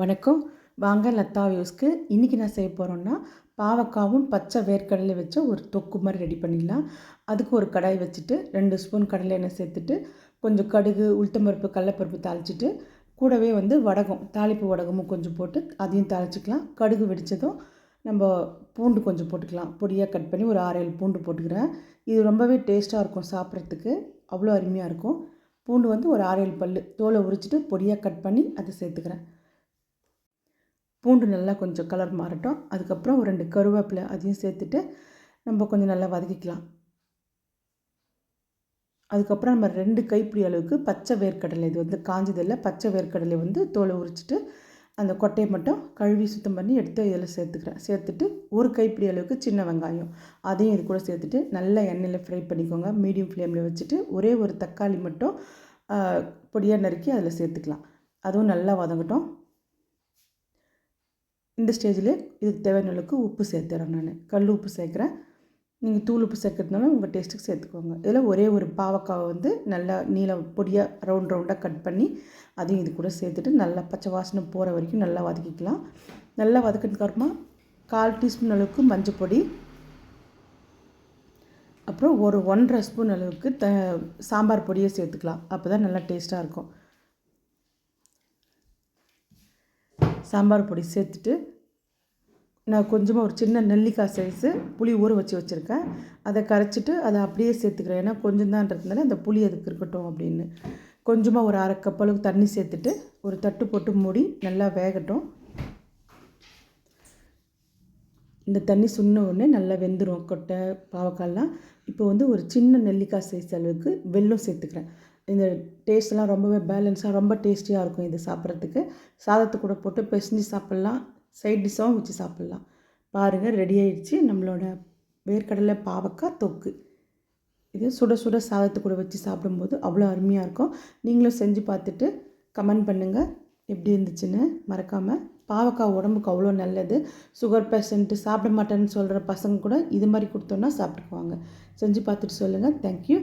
வணக்கம். வாங்க லத்தா வியூஸ்க்கு. இன்றைக்கி நான் செய்ய போகிறோன்னா பாவக்காவும் பச்சை வேர்க்கடலை வச்சு ஒரு தொக்கு மாதிரி ரெடி பண்ணிடலாம். அதுக்கு ஒரு கடாய் வச்சுட்டு ரெண்டு ஸ்பூன் கடலை எண்ணெய் சேர்த்துட்டு கொஞ்சம் கடுகு உளுத்தம்பருப்பு கடலப்பருப்பு தாளிச்சிட்டு கூடவே வந்து வடகம் தாளிப்பு வடகமும் கொஞ்சம் போட்டு அதையும் தாளிச்சிக்கலாம். கடுகு வெடித்ததும் நம்ம பூண்டு கொஞ்சம் போட்டுக்கலாம். பொடியாக கட் பண்ணி ஒரு ஆறு ஏழு பூண்டு போட்டுக்கிறேன். இது ரொம்பவே டேஸ்ட்டாக இருக்கும் சாப்பிட்றதுக்கு. அவ்வளோ அருமையாக இருக்கும். பூண்டு வந்து ஒரு ஆறு ஏழு பல் தோலை உரிச்சிட்டு பொடியாக கட் பண்ணி அதை சேர்த்துக்கிறேன். பூண்டு நல்லா கொஞ்சம் கலர் மாறட்டும். அதுக்கப்புறம் ஒரு ரெண்டு கருவேப்பிலை அதையும் சேர்த்துட்டு நம்ம கொஞ்சம் நல்லா வதக்கிக்கலாம். அதுக்கப்புறம் நம்ம ரெண்டு கைப்பிடி அளவுக்கு பச்சை வேர்க்கடலை இது வந்து காஞ்சதில்லை பச்சை வேர்க்கடலை வந்து தோலை உரிச்சிட்டு அந்த கொட்டையை மட்டும் கழுவி சுத்தம் பண்ணி எடுத்து இதில் சேர்த்துக்கிறேன். சேர்த்துட்டு ஒரு கைப்பிடி அளவுக்கு சின்ன வெங்காயம் அதையும் இது கூட சேர்த்துட்டு நல்லா எண்ணெயில் ஃப்ரை பண்ணிக்கோங்க. மீடியம் ஃப்ளேமில் வச்சுட்டு ஒரே ஒரு தக்காளி மட்டும் பொடியாக நறுக்கி அதில் சேர்த்துக்கலாம். அதுவும் நல்லா வதங்கட்டும். இந்த ஸ்டேஜில் இதுக்கு தேவையான அளவுக்கு உப்பு சேர்த்துறேன் நான். கல் உப்பு சேர்க்குறேன். நீங்கள் தூள் உப்பு சேர்க்கறதுனால உங்கள் டேஸ்ட்டுக்கு சேர்த்துக்கோங்க. இதில் ஒரே ஒரு பாவக்காவை வந்து நல்லா நீளம் பொடியாக ரவுண்ட் ரவுண்டாக கட் பண்ணி அதையும் இது கூட சேர்த்துட்டு நல்லா பச்சை வாசனை போகிற வரைக்கும் நல்லா வதக்கிக்கலாம். நல்லா வதக்கினதுக்கு அப்புறமா கால் டீஸ்பூன் அளவுக்கு மஞ்சள் பொடி. அப்புறம் ஒரு ஒன்றரை ஸ்பூன் அளவுக்கு த சாம்பார் பொடியை சேர்த்துக்கலாம். அப்போ தான் நல்லா டேஸ்ட்டாக இருக்கும். சாம்பார் பொடி சேர்த்துட்டு நான் கொஞ்சமாக ஒரு சின்ன நெல்லிக்காய் சைஸு புளி ஊற வச்சு வச்சுருக்கேன். அதை கரைச்சிட்டு அதை அப்படியே சேர்த்துக்கிறேன். ஏன்னா கொஞ்சம் தான்றதுனால அந்த புளி அதுக்கு இருக்கட்டும் அப்படின்னு. கொஞ்சமாக ஒரு அரை கப் அளவுக்கு தண்ணி சேர்த்துட்டு ஒரு தட்டு போட்டு மூடி நல்லா வேகட்டும். இந்த தண்ணி சுண்ண உடனே நல்லா வெந்துடும் கொட்டை பாவக்காய்லாம். இப்போ வந்து ஒரு சின்ன நெல்லிக்காய் சைஸ் அளவுக்கு வெல்லம் சேர்த்துக்கிறேன். இந்த டேஸ்ட்லாம் ரொம்பவே பேலன்ஸாக ரொம்ப டேஸ்டியாக இருக்கும் இது சாப்பிட்றதுக்கு. சாதத்து கூட போட்டு பெசஞ்சு சாப்பிட்லாம். சைட் டிஷ்ஷாகவும் வச்சு சாப்பிட்லாம். பாருங்கள் ரெடி ஆயிடுச்சு நம்மளோட வேர்க்கடலை பாவக்காய் தொக்கு. இது சுட சுட சாதத்து கூட வச்சு சாப்பிடும்போது அவ்வளோ அருமையாக இருக்கும். நீங்களும் செஞ்சு பார்த்துட்டு கமெண்ட் பண்ணுங்கள் எப்படி இருந்துச்சுன்னு மறக்காமல் பாவக்காய் உடம்புக்கு அவ்வளோ நல்லது. சுகர் பேஷண்ட்டு சாப்பிட மாட்டேன்னு சொல்கிற பசங்க கூட இது மாதிரி கொடுத்தோன்னா சாப்பிட்டுக்குவாங்க. செஞ்சு பார்த்துட்டு சொல்லுங்கள் தேங்க்யூ